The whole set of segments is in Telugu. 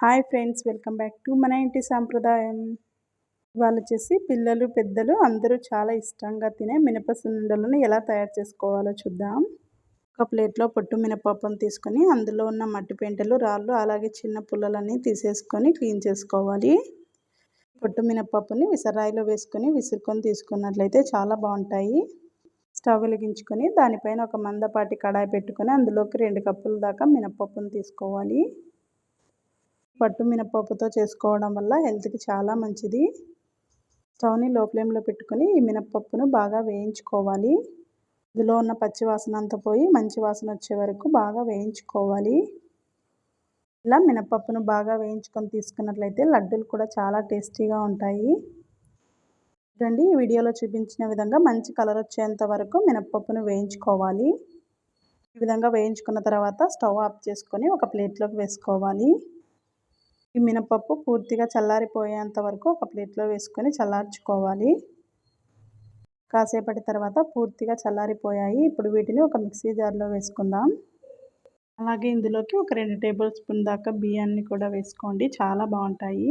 Hi friends welcome back to మన ఇంటి సాంప్రదాయం. వాళ్ళు వచ్చేసి పిల్లలు పెద్దలు అందరూ చాలా ఇష్టంగా తినే మినప సున్నుండలను ఎలా తయారు చేసుకోవాలో చూద్దాం. ఒక ప్లేట్లో పొట్టు మినపప్పును తీసుకొని అందులో ఉన్న మట్టి పెంటలు రాళ్ళు అలాగే చిన్న పుల్లలన్నీ తీసేసుకొని క్లీన్ చేసుకోవాలి. పొట్టు మినపప్పుని విసరాయిలో వేసుకొని విసురుకొని తీసుకున్నట్లయితే చాలా బాగుంటాయి. స్టవ్ వెలిగించుకొని దానిపైన ఒక మందపాటి కడాయి పెట్టుకొని అందులోకి రెండు కప్పుల దాకా మినపప్పును తీసుకోవాలి. పట్టు మినపప్పుతో చేసుకోవడం వల్ల హెల్త్కి చాలా మంచిది. స్టవ్ని లో ఫ్లేమ్లో పెట్టుకొని ఈ మినపప్పును బాగా వేయించుకోవాలి. ఇందులో ఉన్న పచ్చి వాసన అంతా పోయి మంచి వాసన వచ్చే వరకు బాగా వేయించుకోవాలి. ఇలా మినపప్పును బాగా వేయించుకొని తీసుకున్నట్లయితే లడ్డూలు కూడా చాలా టేస్టీగా ఉంటాయి. చూడండి ఈ వీడియోలో చూపించిన విధంగా మంచి కలర్ వచ్చేంత వరకు మినపప్పును వేయించుకోవాలి. ఈ విధంగా వేయించుకున్న తర్వాత స్టవ్ ఆఫ్ చేసుకొని ఒక ప్లేట్లోకి వేసుకోవాలి. ఈ మినపప్పు పూర్తిగా చల్లారిపోయేంత వరకు ఒక ప్లేట్లో వేసుకొని చల్లార్చుకోవాలి. కాసేపటి తర్వాత పూర్తిగా చల్లారిపోయాయి. ఇప్పుడు వీటిని ఒక మిక్సీ జార్లో వేసుకుందాం. అలాగే ఇందులోకి ఒక రెండు టేబుల్ స్పూన్ దాకా బియ్యాన్ని కూడా వేసుకోండి. చాలా బాగుంటాయి.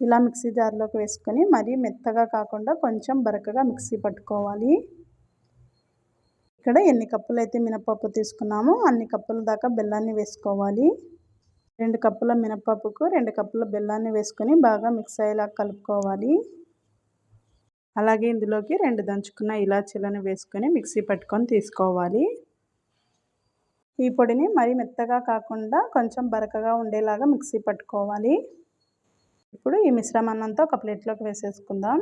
ఇలా మిక్సీ జార్లోకి వేసుకొని మరీ మెత్తగా కాకుండా కొంచెం బరకగా మిక్సీ పట్టుకోవాలి. ఇక్కడ ఎన్ని కప్పులు అయితే మినపప్పు తీసుకున్నామో అన్ని కప్పుల దాకా బెల్లాన్ని వేసుకోవాలి. రెండు కప్పుల మినపప్పుకు రెండు కప్పుల బెల్లాన్ని వేసుకొని బాగా మిక్స్ అయ్యేలా కలుపుకోవాలి. అలాగే ఇందులోకి రెండు దంచుకున్న ఇలాచీలను వేసుకొని మిక్సీ పట్టుకొని తీసుకోవాలి. ఈ పొడిని మరీ మెత్తగా కాకుండా కొంచెం బరకగా ఉండేలాగా మిక్సీ పట్టుకోవాలి. ఇప్పుడు ఈ మిశ్రమాన్నంతా ఒక ప్లేట్లోకి వేసేసుకుందాం.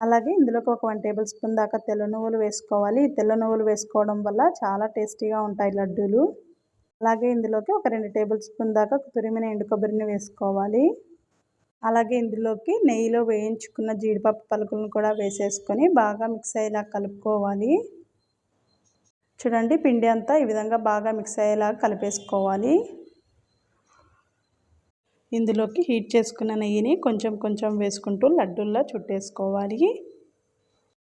అలాగే ఇందులోకి ఒక వన్ టేబుల్ స్పూన్ దాకా తెల్ల నువ్వులు వేసుకోవాలి. ఈ తెల్ల నువ్వులు వేసుకోవడం వల్ల చాలా టేస్టీగా ఉంటాయి లడ్డూలు. అలాగే ఇందులోకి ఒక రెండు టేబుల్ స్పూన్ దాకా తురిమిన ఎండు కొబ్బరిని వేసుకోవాలి. అలాగే ఇందులోకి నెయ్యిలో వేయించుకున్న జీడిపప్పు పలుకులను కూడా వేసేసుకొని బాగా మిక్స్ అయ్యేలా కలుపుకోవాలి. చూడండి పిండి అంతా ఈ విధంగా బాగా మిక్స్ అయ్యేలా కలిపేసుకోవాలి. ఇందులోకి హీట్ చేసుకున్న నెయ్యిని కొంచెం కొంచెం వేసుకుంటూ లడ్డూల్లా చుట్టేసుకోవాలి.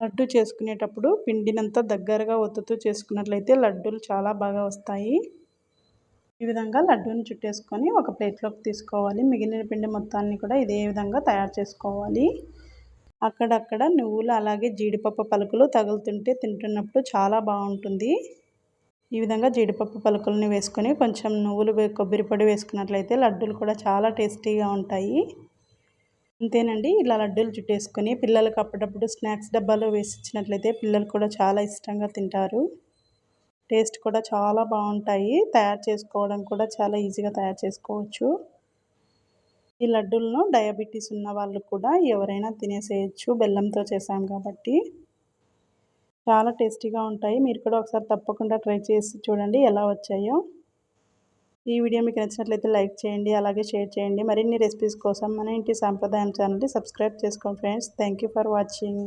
లడ్డు చేసుకునేటప్పుడు పిండినంతా దగ్గరగా ఒత్తుతూ చేసుకున్నట్లయితే లడ్డూలు చాలా బాగా వస్తాయి. ఈ విధంగా లడ్డూని చుట్టేసుకొని ఒక ప్లేట్లోకి తీసుకోవాలి. మిగిలిన పిండి మొత్తాన్ని కూడా ఇదే విధంగా తయారు చేసుకోవాలి. అక్కడక్కడ నువ్వులు అలాగే జీడిపప్పు పలుకులు తగులుతుంటే తింటున్నప్పుడు చాలా బాగుంటుంది. ఈ విధంగా జీడిపప్పు పలుకులని వేసుకొని కొంచెం నువ్వులు కొబ్బరి పొడి వేసుకున్నట్లయితే లడ్డూలు కూడా చాలా టేస్టీగా ఉంటాయి. అంతేనండి ఇలా లడ్డూలు చుట్టేసుకొని పిల్లలకు అప్పుడప్పుడు స్నాక్స్ డబ్బాలో వేసి ఇచ్చినట్లయితే పిల్లలు కూడా చాలా ఇష్టంగా తింటారు. టేస్ట్ కూడా చాలా బాగుంటాయి. తయారు చేసుకోవడం కూడా చాలా ఈజీగా తయారు చేసుకోవచ్చు. ఈ లడ్డూలను డయాబెటీస్ ఉన్న వాళ్ళు కూడా ఎవరైనా తినేసేయచ్చు. బెల్లంతో చేసాం కాబట్టి. చాలా టేస్టీగా ఉంటాయి. మీరు కూడా ఒకసారి తప్పకుండా ట్రై చేసి చూడండి ఎలా వచ్చాయో. ఈ వీడియో మీకు నచ్చినట్లయితే లైక్ చేయండి అలాగే షేర్ చేయండి. మరిన్ని రెసిపీస్ కోసం మన ఇంటి సాంప్రదాయం ఛానల్ని సబ్స్క్రైబ్ చేసుకోండి ఫ్రెండ్స్. Thank for watching.